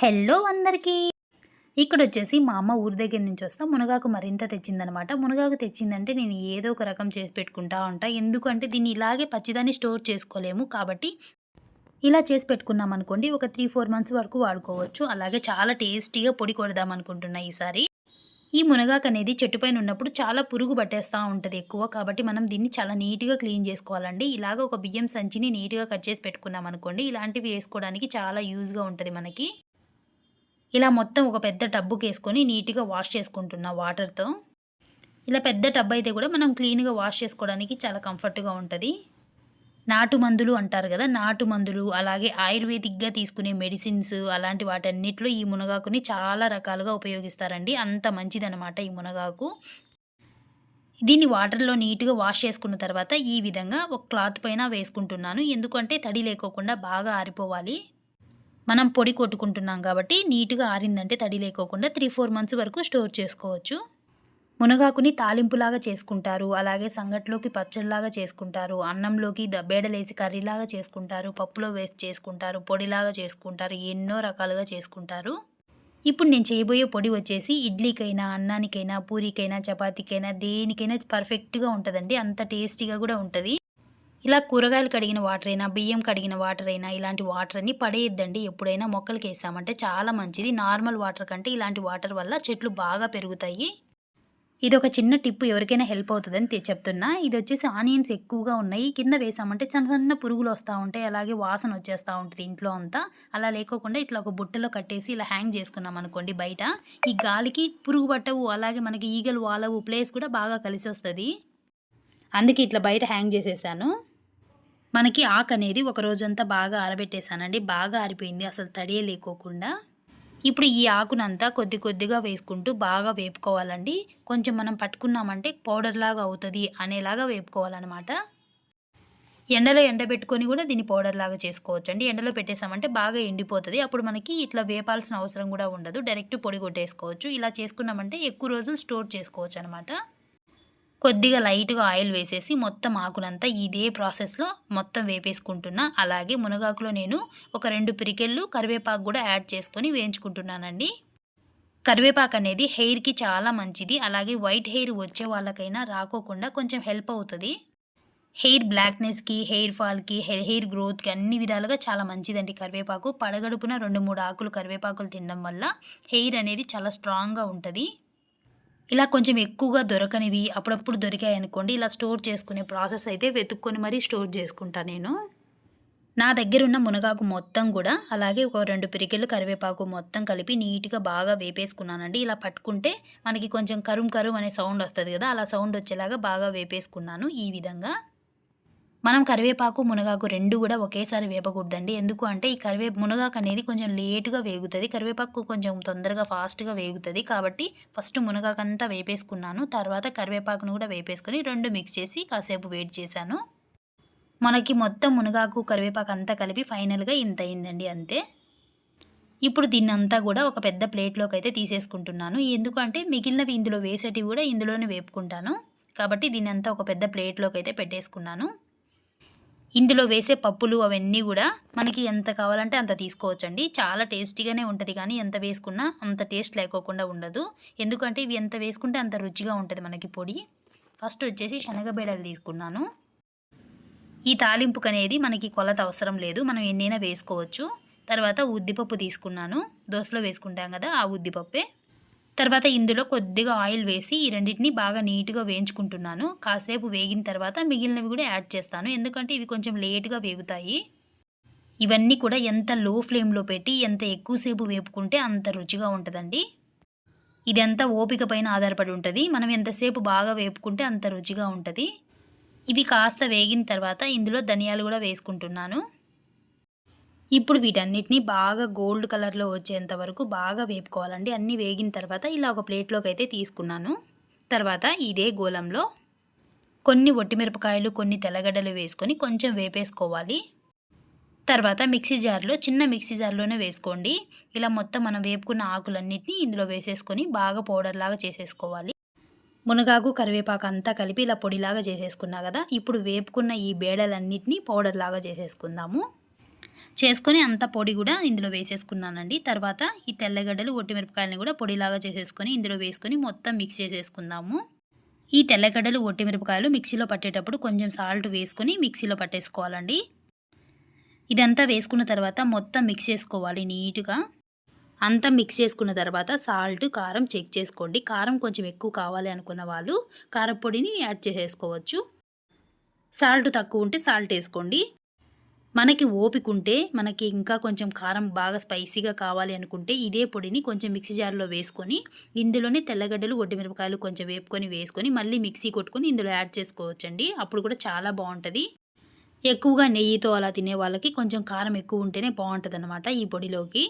Hello అందరికీ. ఇక్కడ వచ్చేసి మా అమ్మ ఊరి దగ్గర నుంచి వస్తా. మునగాకు మరింత తెచ్చిందనమాట మునగాకు తెచ్చిందంటే నేను ఏదో ఒక రకం చేసి పెట్టుకుంటా ఉంటా. ఎందుకంటే దీన్ని ఇలాగే పచ్చిదాన్ని స్టోర్ చేసుకోలేము కాబట్టి ఇలా చేసి పెట్టుకున్నాం అనుకోండి. ఒక త్రీ ఫోర్ మంత్స్ వరకు వాడుకోవచ్చు. అలాగే చాలా టేస్టీగా పొడి కొడదాం అనుకుంటున్నా ఈసారి. ఈ మునగాకు అనేది చెట్టు పైన ఉన్నప్పుడు చాలా పురుగు పట్టేస్తూ ఉంటుంది ఎక్కువ. కాబట్టి మనం దీన్ని చాలా నీట్గా క్లీన్ చేసుకోవాలండి. ఇలాగ ఒక బియ్యం సంచిని నీట్గా కట్ చేసి పెట్టుకున్నాం అనుకోండి. ఇలాంటివి వేసుకోవడానికి చాలా యూజ్గా ఉంటుంది మనకి. ఇలా మొత్తం ఒక పెద్ద టబ్బుకి వేసుకొని నీట్గా వాష్ చేసుకుంటున్నా వాటర్తో. ఇలా పెద్ద టబ్ అయితే కూడా మనం క్లీన్గా వాష్ చేసుకోవడానికి చాలా కంఫర్ట్గా ఉంటుంది. నాటు మందులు అంటారు కదా నాటు మందులు అలాగే ఆయుర్వేదిక్గా తీసుకునే మెడిసిన్స్ అలాంటి వాటన్నిటిలో ఈ మునగాకుని చాలా రకాలుగా ఉపయోగిస్తారండి. అంత మంచిదనమాట ఈ మునగాకు. దీన్ని వాటర్లో నీట్గా వాష్ చేసుకున్న తర్వాత ఈ విధంగా ఒక క్లాత్ పైన వేసుకుంటున్నాను. ఎందుకంటే తడి లేకోకుండా బాగా ఆరిపోవాలి. మనం పొడి కొట్టుకుంటున్నాం కాబట్టి నీట్గా ఆరిందంటే తడి లేకోకుండా త్రీ ఫోర్ మంత్స్ వరకు స్టోర్ చేసుకోవచ్చు. మునగాకుని తాలింపులాగా చేసుకుంటారు. అలాగే సంగట్లోకి పచ్చడిలాగా చేసుకుంటారు. అన్నంలోకి బేడలేసి కర్రీలాగా చేసుకుంటారు. పప్పులో వేసి చేసుకుంటారు. పొడిలాగా చేసుకుంటారు. ఎన్నో రకాలుగా చేసుకుంటారు. ఇప్పుడు నేను చేయబోయే పొడి వచ్చేసి ఇడ్లీకైనా అన్నానికైనా పూరికైనా చపాతీకైనా దేనికైనా పర్ఫెక్ట్గా ఉంటుందండి. అంత టేస్టీగా కూడా ఉంటుంది. ఇలా కూరగాయలు కడిగిన వాటర్ అయినా బియ్యం కడిగిన వాటర్ అయినా ఇలాంటి వాటర్ అన్ని పడేయద్దండి. ఎప్పుడైనా మొక్కలకి వేసామంటే చాలా మంచిది. నార్మల్ వాటర్ కంటే ఇలాంటి వాటర్ వల్ల చెట్లు బాగా పెరుగుతాయి. ఇది ఒక చిన్న టిప్ ఎవరికైనా హెల్ప్ అవుతుందని చెప్తున్నా. ఇది వచ్చేసి ఆనియన్స్ ఎక్కువగా ఉన్నాయి. కింద వేసామంటే చిన్న చిన్న పురుగులు వస్తూ ఉంటాయి. అలాగే వాసన వచ్చేస్తూ ఉంటుంది ఇంట్లో అంతా. అలా లేకోకుండా ఇట్లా ఒక బుట్టలో కట్టేసి ఇలా హ్యాంగ్ చేసుకున్నాం అనుకోండి బయట. ఈ గాలికి పురుగు పట్టవు. అలాగే మనకి ఈగలు వాలవు ప్లేస్ కూడా బాగా కలిసి వస్తుంది అందుకే ఇట్లా బయట హ్యాంగ్ చేసేసాను. మనకి ఆకు అనేది ఒక రోజంతా బాగా ఆరబెట్టేశానండి. బాగా ఆరిపోయింది. అసలు తడియే లేకోకుండా. ఇప్పుడు ఈ ఆకునంతా కొద్ది కొద్దిగా వేసుకుంటూ బాగా వేపుకోవాలండి. కొంచెం మనం పట్టుకున్నామంటే పౌడర్ లాగా అవుతుంది అనేలాగా వేపుకోవాలన్నమాట. ఎండలో ఎండబెట్టుకొని కూడా దీన్ని పౌడర్ లాగా చేసుకోవచ్చు అండి ఎండలో పెట్టేసామంటే బాగా ఎండిపోతుంది. అప్పుడు మనకి ఇట్లా వేపాల్సిన అవసరం కూడా ఉండదు. డైరెక్ట్ పొడి కొట్టేసుకోవచ్చు. ఇలా చేసుకున్నామంటే ఎక్కువ రోజులు స్టోర్ చేసుకోవచ్చు అనమాట కొద్దిగా లైట్గా ఆయిల్ వేసేసి మొత్తం ఆకులంతా ఇదే ప్రాసెస్లో మొత్తం వేపేసుకుంటున్నా. అలాగే మునగాకులో నేను ఒక రెండు పిరికెళ్ళు కరివేపాకు కూడా యాడ్ చేసుకొని వేయించుకుంటున్నానండి. కరివేపాకు అనేది హెయిర్కి చాలా మంచిది. అలాగే వైట్ హెయిర్ వచ్చే వాళ్ళకైనా రాకోకుండా కొంచెం హెల్ప్ అవుతుంది. హెయిర్ బ్లాక్నెస్కి హెయిర్ ఫాల్కి హెయిర్ గ్రోత్కి అన్ని విధాలుగా చాలా మంచిదండి కరివేపాకు. పడగడుపున రెండు మూడు ఆకులు కరివేపాకులు తినడం వల్ల హెయిర్ అనేది చాలా స్ట్రాంగ్గా ఉంటుంది. ఇలా కొంచెం ఎక్కువగా దొరకనివి అప్పుడప్పుడు దొరికాయి అనుకోండి ఇలా స్టోర్ చేసుకునే ప్రాసెస్ అయితే వెతుక్కొని మరీ స్టోర్ చేసుకుంటా నేను. నా దగ్గర ఉన్న మునగాకు మొత్తం కూడా అలాగే ఒక రెండు పిరికెలు కరివేపాకు మొత్తం కలిపి నీట్గా బాగా వేపేసుకున్నానండి. ఇలా పట్టుకుంటే మనకి కొంచెం కరుం కరుం అనే సౌండ్ వస్తుంది కదా అలా సౌండ్ వచ్చేలాగా బాగా వేపేసుకున్నాను ఈ విధంగా. మనం కరివేపాకు మునగాకు రెండు కూడా ఒకేసారి వేపకూడదండి. ఎందుకు అంటే ఈ కరివే మునగాకు అనేది కొంచెం లేటుగా వేగుతుంది. కరివేపాకు కొంచెం తొందరగా ఫాస్ట్గా వేగుతుంది. కాబట్టి ఫస్ట్ మునగాకు అంతా వేపేసుకున్నాను. తర్వాత కరివేపాకును కూడా వేపేసుకొని రెండు మిక్స్ చేసి కాసేపు వేడి చేశాను. మనకి మొత్తం మునగాకు కరివేపాకు అంతా కలిపి ఫైనల్గా ఇంత అయిందండి అంతే. ఇప్పుడు దీన్ని అంతా కూడా ఒక పెద్ద ప్లేట్లోకి అయితే తీసేసుకుంటున్నాను. ఎందుకంటే మిగిలినవి ఇందులో వేసేటివి కూడా ఇందులోనే వేపుకుంటాను. కాబట్టి దీన్ని అంతా ఒక పెద్ద ప్లేట్లోకి అయితే పెట్టేసుకున్నాను. ఇందులో వేసే పప్పులు అవన్నీ కూడా మనకి ఎంత కావాలంటే అంత తీసుకోవచ్చండి. చాలా టేస్టీగానే ఉంటుంది కానీ ఎంత వేసుకున్నా అంత టేస్ట్ లేకోకుండా ఉండదు. ఎందుకంటే ఇవి ఎంత వేసుకుంటే అంత రుచిగా ఉంటుంది మనకి పొడి. ఫస్ట్ వచ్చేసి శనగబేడలు తీసుకున్నాను. ఈ తాలింపుకు అనేది మనకి కొలత అవసరం లేదు. మనం ఎన్నైనా వేసుకోవచ్చు. తర్వాత ఉద్దిపప్పు తీసుకున్నాను. దోశలో వేసుకుంటాం కదా ఆ ఉద్దిపప్పే. తర్వాత ఇందులో కొద్దిగా ఆయిల్ వేసి ఈ రెండింటిని బాగా నీట్గా వేయించుకుంటున్నాను. కాసేపు వేగిన తర్వాత మిగిలినవి కూడా యాడ్ చేస్తాను. ఎందుకంటే ఇవి కొంచెం లేట్గా వేగుతాయి. ఇవన్నీ కూడా ఎంత లో ఫ్లేమ్లో పెట్టి ఎంత ఎక్కువసేపు వేపుకుంటే అంత రుచిగా ఉంటుందండి. ఇదంతా ఓపిక పైన ఆధారపడి ఉంటుంది. మనం ఎంతసేపు బాగా వేపుకుంటే అంత రుచిగా ఉంటుంది. ఇవి కాస్త వేగిన తర్వాత ఇందులో ధనియాలు కూడా వేసుకుంటున్నాను. ఇప్పుడు వీటన్నిటిని బాగా గోల్డ్ కలర్లో వచ్చేంత వరకు బాగా వేపుకోవాలండి. అన్నీ వేగిన తర్వాత ఇలా ఒక ప్లేట్లోకి అయితే తీసుకున్నాను. తర్వాత ఇదే గోళంలో కొన్ని ఒట్టిమిరపకాయలు కొన్ని తెల్లగడ్డలు వేసుకొని కొంచెం వేపేసుకోవాలి. తర్వాత మిక్సీ జార్లో చిన్న మిక్సీ జార్లోనే వేసుకోండి. ఇలా మొత్తం మనం వేపుకున్న ఆకులన్నిటిని ఇందులో వేసేసుకొని బాగా పౌడర్ లాగా చేసేసుకోవాలి. మునగాకు కరివేపాకు అంతా కలిపి ఇలా పొడిలాగా చేసేసుకున్నా కదా ఇప్పుడు వేపుకున్న ఈ బేడలన్నింటినీ పౌడర్ లాగా చేసేసుకుందాము. చేసుకొని అంత పొడి కూడా ఇందులో వేసేసుకున్నానండి. తర్వాత ఈ తెల్లగడ్డలు ఒట్టిమిరపకాయలని కూడా పొడిలాగా చేసేసుకొని ఇందులో వేసుకొని మొత్తం మిక్స్ చేసేసుకుందాము. ఈ తెల్లగడ్డలు ఒట్టిమిరపకాయలు మిక్సీలో పట్టేటప్పుడు కొంచెం సాల్ట్ వేసుకొని మిక్సీలో పట్టేసుకోవాలండి. ఇదంతా వేసుకున్న తర్వాత మొత్తం మిక్స్ చేసుకోవాలి నీట్గా. అంతా మిక్స్ చేసుకున్న తర్వాత సాల్ట్ కారం చెక్ చేసుకోండి. కారం కొంచెం ఎక్కువ కావాలి అనుకున్న వాళ్ళు కారపొడిని యాడ్ చేసేసుకోవచ్చు. సాల్ట్ తక్కువ ఉంటే సాల్ట్ వేసుకోండి. మనకి ఓపికంటే మనకి ఇంకా కొంచెం కారం బాగా స్పైసీగా కావాలి అనుకుంటే ఇదే పొడిని కొంచెం మిక్సీ జార్లో వేసుకొని ఇందులోనే తెల్లగడ్డలు ఒడ్డుమిరపకాయలు కొంచెం వేపుకొని వేసుకొని మళ్ళీ మిక్సీ కొట్టుకొని ఇందులో యాడ్ చేసుకోవచ్చండి. అప్పుడు కూడా చాలా బాగుంటుంది. ఎక్కువగా నెయ్యితో అలా తినే వాళ్ళకి కొంచెం కారం ఎక్కువ ఉంటేనే బాగుంటుంది ఈ పొడిలోకి.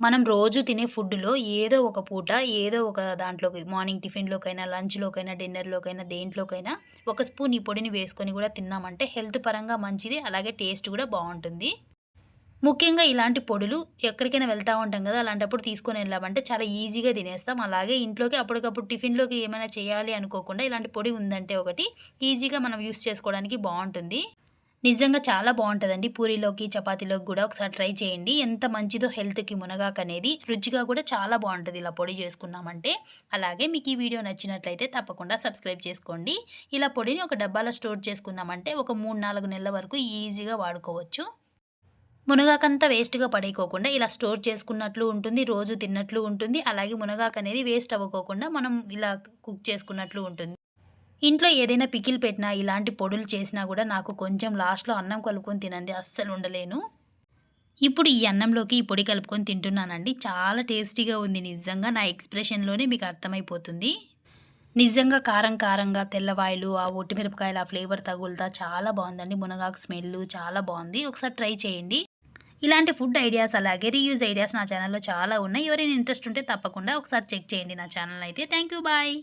మనం రోజు తినే ఫుడ్లో ఏదో ఒక పూట ఏదో ఒక దాంట్లోకి మార్నింగ్ టిఫిన్లోకైనా లంచ్లోకైనా డిన్నర్లోకైనా దేంట్లోకైనా ఒక స్పూన్ ఈ పొడిని వేసుకొని కూడా తిన్నామంటే హెల్త్ పరంగా మంచిది అలాగే టేస్ట్ కూడా బాగుంటుంది. ముఖ్యంగా ఇలాంటి పొడులు ఎక్కడికైనా వెళ్తూ ఉంటాం కదా అలాంటప్పుడు తీసుకొని వెళ్ళామంటే చాలా ఈజీగా తినేస్తాం. అలాగే ఇంట్లోకి అప్పటికప్పుడు టిఫిన్లోకి ఏమైనా చేయాలి అనుకోకుండా ఇలాంటి పొడి ఉందంటే ఒకటి ఈజీగా మనం యూస్ చేసుకోవడానికి బాగుంటుంది. నిజంగా చాలా బాగుంటుందండి. పూరీలోకి చపాతీలోకి కూడా ఒకసారి ట్రై చేయండి. ఎంత మంచిదో హెల్త్కి మునగాకు అనేది రుచిగా కూడా చాలా బాగుంటుంది ఇలా పొడి చేసుకున్నామంటే. అలాగే మీకు ఈ వీడియో నచ్చినట్లయితే తప్పకుండా సబ్స్క్రైబ్ చేసుకోండి. ఇలా పొడిని ఒక డబ్బాలో స్టోర్ చేసుకున్నామంటే ఒక మూడు నాలుగు నెలల వరకు ఈజీగా వాడుకోవచ్చు. మునగాకంతా వేస్ట్గా పడేయకోకుండా ఇలా స్టోర్ చేసుకున్నట్లు ఉంటుంది రోజు తిన్నట్లు ఉంటుంది. అలాగే మునగాకు అనేది వేస్ట్ అవ్వకోకుండా మనం ఇలా కుక్ చేసుకున్నట్లు ఉంటుంది. ఇంట్లో ఏదైనా పికిల్ పెట్టినా ఇలాంటి పొడులు చేసినా కూడా నాకు కొంచెం లాస్ట్లో అన్నం కలుపుకొని తినండి అస్సలు ఉండలేను. ఇప్పుడు ఈ అన్నంలోకి ఈ పొడి కలుపుకొని తింటున్నానండి. చాలా టేస్టీగా ఉంది. నిజంగా నా ఎక్స్ప్రెషన్లోనే మీకు అర్థమైపోతుంది. నిజంగా కారం కారంగా తెల్లవాయలు ఆ ఒట్టిమిరపకాయలు ఆ ఫ్లేవర్ తగులుతా చాలా బాగుందండి. మునగాకు స్మెల్ చాలా బాగుంది. ఒకసారి ట్రై చేయండి. ఇలాంటి ఫుడ్ ఐడియాస్ అలాగే రీయూజ్ ఐడియాస్ నా ఛానల్లో చాలా ఉన్నాయి. ఎవరైనా ఇంట్రెస్ట్ ఉంటే తప్పకుండా ఒకసారి చెక్ చేయండి నా ఛానల్ అయితే. Thank you bye.